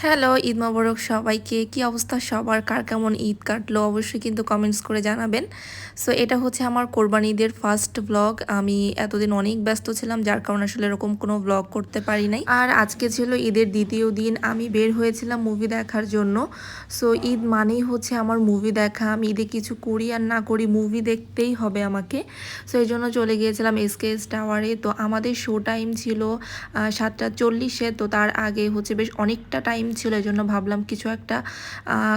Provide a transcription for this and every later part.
Hello, Eid মোবারক সবাইকে। কি অবস্থা সবার? কার কেমন ঈদ কাটলো? অবশ্যই কিন্তু কমেন্টস করে জানাবেন। সো এটা হচ্ছে আমার কোরবানি ঈদের ফার্স্ট ব্লগ আমি এতদিন অনেক ব্যস্ত ছিলাম, যার কারণে আসলে এরকম কোনো ব্লগ করতে পারি নাই। আর আজকে ছিল ঈদের দ্বিতীয় দিন। আমি বের হয়েছিলাম মুভি দেখার জন্য। সো ঈদ মানেই হচ্ছে আমার মুভি দেখা। আমি ঈদে কিছু করি আর না করি মুভি দেখতেই হবে আমাকে। সো এই জন্য চলে গিয়েছিলাম এসকেএস টাওয়ারে তো আমাদের শো টাইম ছিল সাতটা চল্লিশে। তো তার আগে হচ্ছে বেশ অনেকটা টাইম ছিল এই জন্য ভাবলাম কিছু একটা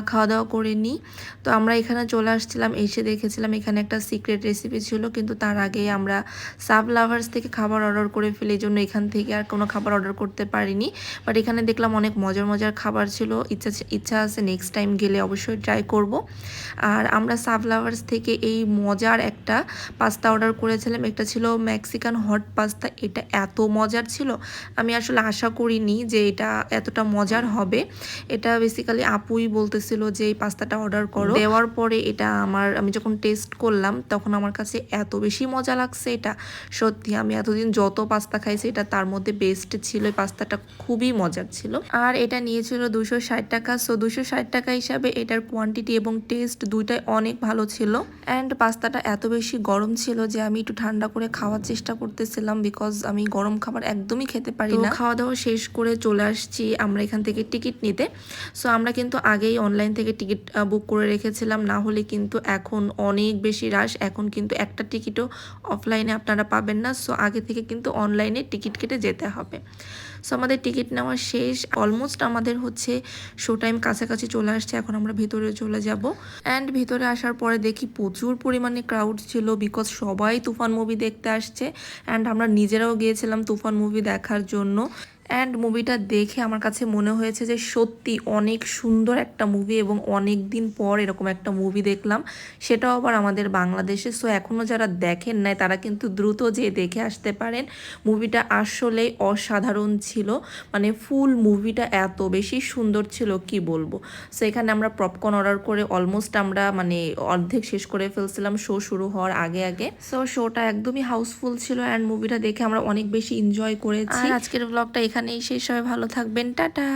খাওয়া দাওয়া করে নিই তো আমরা এখানে চলে আসছিলাম, এসে দেখেছিলাম এখানে একটা সিক্রেট রেসিপি ছিল, কিন্তু তার আগে আমরা সাব লাভার্স থেকে খাবার অর্ডার করে ফেলি জন্য এখান থেকে আর কোনো খাবার অর্ডার করতে পারিনি। বাট এখানে দেখলাম অনেক মজার মজার খাবার ছিল, ইচ্ছা ইচ্ছা আছে নেক্সট টাইম গেলে অবশ্যই ট্রাই করব। আর আমরা সাব লাভার্স থেকে এই মজার একটা পাস্তা অর্ডার করেছিলাম, একটা ছিল মেক্সিকান হট পাস্তা এটা এত মজার ছিল, আমি আসলে আশা করিনি যে এটা এতটা মজার হবে। এটা বেসিক্যালি আপুই বলতেছিল যে এই পাস্তাটা অর্ডার করো। দেওয়ার পরে এটা আমার আমি যখন টেস্ট করলাম তখন আমার কাছে এত বেশি মজা লাগছে এটা। সত্যি আমি এতদিন যত পাস্তা খাইছি এটা তার মধ্যে বেস্ট ছিল। এই পাস্তাটা খুবই মজার ছিল। আর এটা নিয়েছিল দুশো ষাট টাকা। সো দুশো ষাট টাকা হিসাবে এটার কোয়ান্টিটি এবং টেস্ট দুইটাই অনেক ভালো ছিল। অ্যান্ড পাস্তাটা এত বেশি গরম ছিল যে আমি একটু ঠান্ডা করে খাওয়ার চেষ্টা করতেছিলাম বিকজ আমি গরম খাবার একদমই খেতে পারি না। খাওয়া দাওয়া শেষ করে চলে আসছি। আমরা এখান থেকে টিকিট নিতে। সো আমরা কিন্তু আগেই অনলাইন থেকে টিকিট বুক করে রেখেছিলাম। না হলে কিন্তু এখন অনেক বেশি রাশ এখন কিন্তু একটা টিকিটও অফলাইনে আপনারা পাবেন না। সো আগে থেকে কিন্তু অনলাইনে টিকিট কেটে যেতে হবে। সো আমাদের টিকিট নেওয়া শেষ। অলমোস্ট আমাদের হচ্ছে শো টাইম কাছাকাছি চলে আসছে। এখন আমরা ভিতরে চলে যাব। অ্যান্ড ভিতরে আসার পরে দেখি প্রচুর পরিমাণে ক্রাউড ছিল বিকজ সবাই তুফান মুভি দেখতে আসছে। অ্যান্ড আমরা নিজেরাও গিয়েছিলাম তুফান মুভি দেখার জন্য। অ্যান্ড মুভিটা দেখে আমার কাছে মনে হয়েছে যে সত্যি অনেক সুন্দর একটা মুভি এবং অনেক দিন পর এরকম একটা মুভি দেখলাম। সেটাও আবার আমাদের বাংলাদেশে। সো এখনও যারা দেখেন নাই, তারা কিন্তু দ্রুত যেয়ে দেখে আসতে পারেন। মুভিটা আসলেই অসাধারণ ছিল। মানে ফুল মুভিটা এত বেশি সুন্দর ছিল, কি বলব? সো এখানে আমরা পপকর্ন অর্ডার করে অলমোস্ট আমরা মানে অর্ধেক শেষ করে ফেলছিলাম। শো শুরু হওয়ার আগে আগে। সো শোটা একদমই হাউসফুল ছিল অ্যান্ড মুভিটা দেখে আমরা অনেক বেশি এনজয় করেছি। আজকের ব্লগটা এখানেই শেষ হয় ভালো থাকবেন। টাটা।